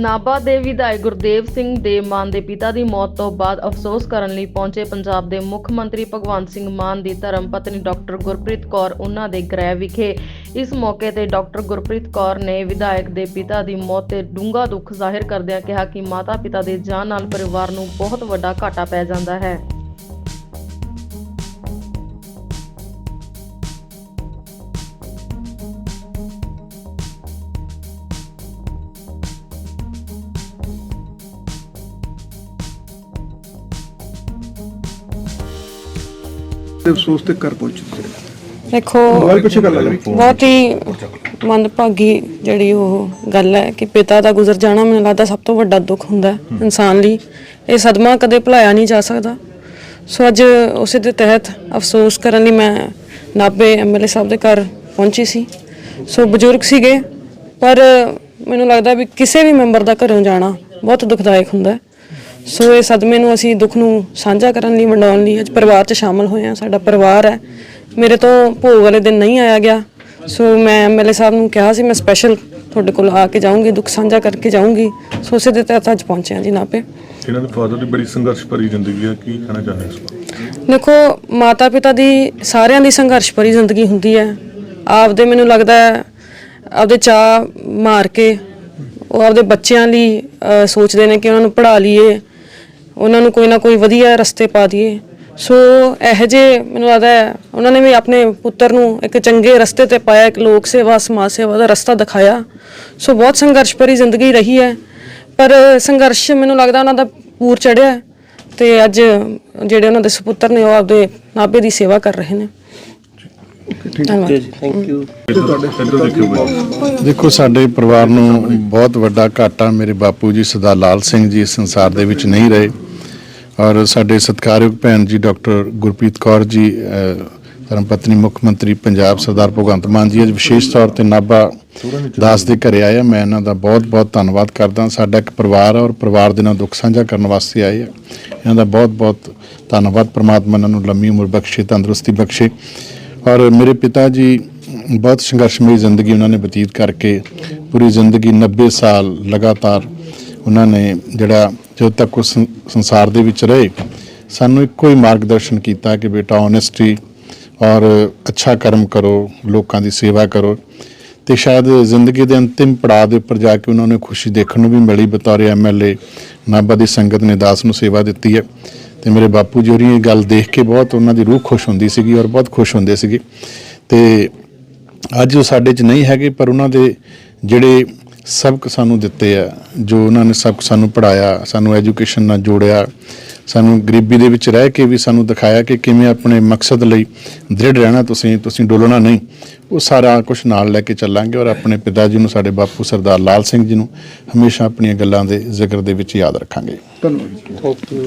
ਨਾਭਾ ਦੇ ਵਿਧਾਇਕ ਗੁਰਦੇਵ ਸਿੰਘ ਦੇ ਮਾਨ ਦੇ ਪਿਤਾ ਦੀ ਮੌਤ ਤੋਂ ਬਾਅਦ ਅਫਸੋਸ ਕਰਨ ਲਈ ਪਹੁੰਚੇ ਪੰਜਾਬ ਦੇ ਮੁੱਖ ਮੰਤਰੀ ਭਗਵੰਤ ਸਿੰਘ ਮਾਨ ਦੀ ਧਰਮ ਪਤਨੀ ਡਾਕਟਰ ਗੁਰਪ੍ਰੀਤ ਕੌਰ ਉਹਨਾਂ ਦੇ ਗ੍ਰਹਿ ਵਿਖੇ। ਇਸ ਮੌਕੇ ਤੇ ਡਾਕਟਰ ਗੁਰਪ੍ਰੀਤ ਕੌਰ ਨੇ ਵਿਧਾਇਕ ਦੇ ਪਿਤਾ ਦੀ ਮੌਤ ਤੇ ਡੂੰਘਾ ਦੁੱਖ ਜ਼ਾਹਿਰ ਕਰਦਿਆਂ ਕਿਹਾ ਕਿ ਮਾਤਾ-ਪਿਤਾ ਦੇ ਜਾਣ ਨਾਲ ਪਰਿਵਾਰ ਨੂੰ ਬਹੁਤ ਵੱਡਾ ਘਾਟਾ ਪੈ ਜਾਂਦਾ ਹੈ। ਤੇ ਅਫਸੋਸ ਤੇ ਕਰ ਪਹੁੰਚੇ ਦੇਖੋ ਮੋਬਾਈਲ ਪਿੱਛੇ ਬਹੁਤ ਹੀ ਮੰਦਭਾਗੀ ਜਿਹੜੀ ਉਹ ਗੱਲ ਹੈ ਕਿ ਪਿਤਾ ਦਾ ਗੁਜ਼ਰ ਜਾਣਾ ਮੈਨੂੰ ਲੱਗਦਾ ਸਭ ਤੋਂ ਵੱਡਾ ਦੁੱਖ ਹੁੰਦਾ ਹੈ ਇਨਸਾਨ ਲਈ। ਇਹ ਸਦਮਾ ਕਦੇ ਭੁਲਾਇਆ ਨਹੀਂ ਜਾ ਸਕਦਾ। ਸੋ ਅੱਜ ਉਸੇ ਦੇ ਤਹਿਤ ਅਫਸੋਸ ਕਰਨ ਲਈ ਮੈਂ ਨਾਭੇ ਐਮਐਲਏ ਸਾਹਿਬ ਦੇ ਘਰ ਪਹੁੰਚੀ ਸੀ। ਸੋ ਬਜ਼ੁਰਗ ਸੀਗੇ ਪਰ ਮੈਨੂੰ ਲੱਗਦਾ ਵੀ ਕਿਸੇ ਵੀ ਮੈਂਬਰ ਦਾ ਘਰੋਂ ਜਾਣਾ ਬਹੁਤ ਦੁਖਦਾਇਕ ਹੁੰਦਾ ਹੈ। ਸੋ ਇਹ ਸਦਮੇ ਨੂੰ ਅਸੀਂ ਦੁੱਖ ਨੂੰ ਸਾਂਝਾ ਕਰਨ ਲਈ ਵੰਡਾਉਣ ਲਈ ਅੱਜ ਪਰਿਵਾਰ 'ਚ ਸ਼ਾਮਲ ਹੋਏ ਹਾਂ। ਸਾਡਾ ਪਰਿਵਾਰ ਹੈ। ਮੇਰੇ ਤੋਂ ਭੋਗ ਵਾਲੇ ਦਿਨ ਨਹੀਂ ਆਇਆ ਗਿਆ। ਸੋ ਮੈਂ ਐਮਐਲਏ ਸਾਹਿਬ ਨੂੰ ਕਿਹਾ ਸੀ ਮੈਂ ਸਪੈਸ਼ਲ ਤੁਹਾਡੇ ਕੋਲ ਆ ਕੇ ਜਾਊਂਗੀ ਦੁੱਖ ਸਾਂਝਾ ਕਰਕੇ ਜਾਊਂਗੀ। ਸੋ ਉਸੇ ਦੇ ਤਹਿਤ ਅੱਜ ਪਹੁੰਚੇ ਹਾਂ ਜੀ ਨਾਪੇ ਇਹਨਾਂ ਦੇ ਫਾਦਰ ਦੀ ਬੜੀ ਸੰਘਰਸ਼ ਭਰੀ ਜ਼ਿੰਦਗੀ ਹੈ। ਕੀ ਕਹਿਣਾ ਚਾਹੁੰਦੇ ਇਸ ਬਾਰੇ? ਦੇਖੋ ਮਾਤਾ ਪਿਤਾ ਦੀ ਸਾਰਿਆਂ ਦੀ ਸੰਘਰਸ਼ ਭਰੀ ਜ਼ਿੰਦਗੀ ਹੁੰਦੀ ਹੈ। ਆਪਦੇ ਮੈਨੂੰ ਲੱਗਦਾ ਹੈ ਆਪਦੇ ਚਾਹ ਮਾਰ ਕੇ ਉਹ ਆਪਦੇ ਬੱਚਿਆਂ ਲਈ ਸੋਚਦੇ ਨੇ ਕਿ ਉਹਨਾਂ ਨੂੰ ਪੜ੍ਹਾ ਲਈਏ। ਉਹਨਾਂ ਨੂੰ ਕੋਈ ਨਾ ਕੋਈ ਵਧੀਆ ਰਸਤੇ ਪਾ ਦਈਏ। ਸੋ ਇਹ ਜੇ ਮੈਨੂੰ ਲੱਗਦਾ ਹੈ, ਉਹਨਾਂ ਨੇ ਵੀ ਆਪਣੇ ਪੁੱਤਰ ਨੂੰ ਇੱਕ ਚੰਗੇ ਰਸਤੇ ਤੇ ਪਾਇਆ, ਇੱਕ ਲੋਕ ਸੇਵਾ, ਸਮਾਜ ਸੇਵਾ ਦਾ ਰਸਤਾ ਦਿਖਾਇਆ। ਸੋ ਬਹੁਤ ਸੰਘਰਸ਼ ਭਰੀ ਜ਼ਿੰਦਗੀ ਰਹੀ ਹੈ। ਪਰ ਸੰਘਰਸ਼ ਮੈਨੂੰ ਲੱਗਦਾ ਉਹਨਾਂ ਦਾ ਪੂਰ ਚੜਿਆ ਹੈ ਤੇ ਅੱਜ ਜਿਹੜੇ ਉਹਨਾਂ ਦੇ ਸੁਪੁੱਤਰ ਨੇ, ਉਹ ਆਪਦੇ ਨਾਭੇ ਦੀ ਸੇਵਾ ਕਰ ਰਹੇ ਨੇ। ਦੇਖਿਓ ਬਾਈ। ਦੇਖੋ ਸਾਡੇ ਪਰਿਵਾਰ ਨੂੰ ਬਹੁਤ ਵੱਡਾ ਘਾਟਾ ਮੇਰੇ ਬਾਪੂ ਜੀ ਸਰਦਾਰ ਲਾਲ ਸਿੰਘ ਜੀ ਇਸ ਸੰਸਾਰ ਦੇ ਵਿੱਚ ਨਹੀਂ ਰਹੇ। ਔਰ ਸਾਡੇ ਸਤਿਕਾਰਯੋਗ ਭੈਣ ਜੀ ਡਾਕਟਰ ਗੁਰਪ੍ਰੀਤ ਕੌਰ ਜੀ ਅਹ, ਧਰਮ ਪਤਨੀ ਮੁੱਖ ਮੰਤਰੀ ਪੰਜਾਬ ਸਰਦਾਰ ਭਗਵੰਤ ਮਾਨ ਜੀ ਅੱਜ ਵਿਸ਼ੇਸ਼ ਤੌਰ ਤੇ ਨਾਭਾ ਦਾਸ ਦੇ ਘਰੇ ਆਏ ਆ। ਮੈਂ ਇਹਨਾਂ ਦਾ ਬਹੁਤ-ਬਹੁਤ ਧੰਨਵਾਦ ਕਰਦਾ। ਸਾਡਾ ਇੱਕ ਪਰਿਵਾਰ ਹੈ ਔਰ ਪਰਿਵਾਰ ਦੇ ਨਾਲ ਦੁੱਖ ਸਾਂਝਾ ਕਰਨ ਵਾਸਤੇ ਆਏ ਆ। ਇਹਨਾਂ ਦਾ ਬਹੁਤ-ਬਹੁਤ ਧੰਨਵਾਦ। ਪ੍ਰਮਾਤਮਾ ਇਹਨਾਂ ਨੂੰ ਲੰਮੀ ਉਮਰ ਬਖਸ਼ੇ ਤੰਦਰੁਸਤੀ ਬਖਸ਼ੇ। ਔਰ ਮੇਰੇ ਪਿਤਾ ਜੀ ਬਹੁਤ ਸੰਘਰਸ਼ਮਈ ਜ਼ਿੰਦਗੀ ਉਹਨਾਂ ਨੇ ਬਤੀਤ ਕਰਕੇ ਪੂਰੀ ਜ਼ਿੰਦਗੀ 90 ਸਾਲ ਲਗਾਤਾਰ ਉਹਨਾਂ ਨੇ ਜਿਹੜਾ ਜਦੋਂ ਤੱਕ ਉਸ ਸੰਸਾਰ ਦੇ ਵਿੱਚ ਰਹੇ, ਸਾਨੂੰ ਇੱਕੋ ਹੀ ਮਾਰਗਦਰਸ਼ਨ ਕੀਤਾ ਕਿ ਬੇਟਾ ਓਨੈਸਟੀ ਔਰ ਅੱਛਾ ਕਰਮ ਕਰੋ, ਲੋਕਾਂ ਦੀ ਸੇਵਾ ਕਰੋ ਤੇ ਸ਼ਾਇਦ ਜ਼ਿੰਦਗੀ ਦੇ ਅੰਤਿਮ ਪੜਾਅ ਦੇ ਉੱਪਰ ਜਾ ਕੇ ਉਹਨਾਂ ਨੂੰ ਖੁਸ਼ੀ ਦੇਖਣ ਨੂੰ ਵੀ ਮਿਲੀ ਬਤੌਰ ਐਮਐਲਏ ਨਾਭਾ ਦੀ ਸੰਗਤ ਨੇ ਦਾਸ ਨੂੰ ਸੇਵਾ ਦਿੱਤੀ ਹੈ। ਤੇ ਮੇਰੇ ਬਾਪੂ ਜੀ ਹੋਰੀ ਇਹ ਗੱਲ ਦੇਖ ਕੇ ਬਹੁਤ ਉਹਨਾਂ ਦੀ ਰੂਹ ਖੁਸ਼ ਹੁੰਦੀ ਸੀਗੀ ਔਰ ਬਹੁਤ ਖੁਸ਼ ਹੁੰਦੇ ਸੀਗੇ। ਤੇ ਅੱਜ ਉਹ ਸਾਡੇ 'ਚ ਨਹੀਂ ਹੈਗੇ ਪਰ ਉਹਨਾਂ ਦੇ ਜਿਹੜੇ ਸਬਕ ਸਾਨੂੰ ਦਿੱਤੇ ਆ ਜੋ ਉਹਨਾਂ ਨੇ ਸਬਕ ਸਾਨੂੰ ਪੜਾਇਆ ਸਾਨੂੰ ਐਜੂਕੇਸ਼ਨ ਨਾਲ ਜੋੜਿਆ ਸਾਨੂੰ ਗਰੀਬੀ ਦੇ ਵਿੱਚ ਰਹਿ ਕੇ ਵੀ ਸਾਨੂੰ ਦਿਖਾਇਆ ਕਿ ਕਿਵੇਂ ਆਪਣੇ ਮਕਸਦ ਲਈ ਦ੍ਰਿੜ ਰਹਿਣਾ ਤੁਸੀਂ ਤੁਸੀਂ ਡੋਲਣਾ ਨਹੀਂ। ਉਹ ਸਾਰਾ ਕੁਝ ਨਾਲ ਲੈ ਕੇ ਚੱਲਾਂਗੇ ਔਰ ਆਪਣੇ ਪਿਤਾ ਜੀ ਨੂੰ ਸਾਡੇ ਬਾਪੂ ਸਰਦਾਰ ਲਾਲ ਸਿੰਘ ਜੀ ਨੂੰ ਹਮੇਸ਼ਾ ਆਪਣੀਆਂ ਗੱਲਾਂ ਦੇ ਜ਼ਿਕਰ ਦੇ ਵਿੱਚ ਯਾਦ ਰੱਖਾਂਗੇ। ਧੰਨਵਾਦ ਜੀ।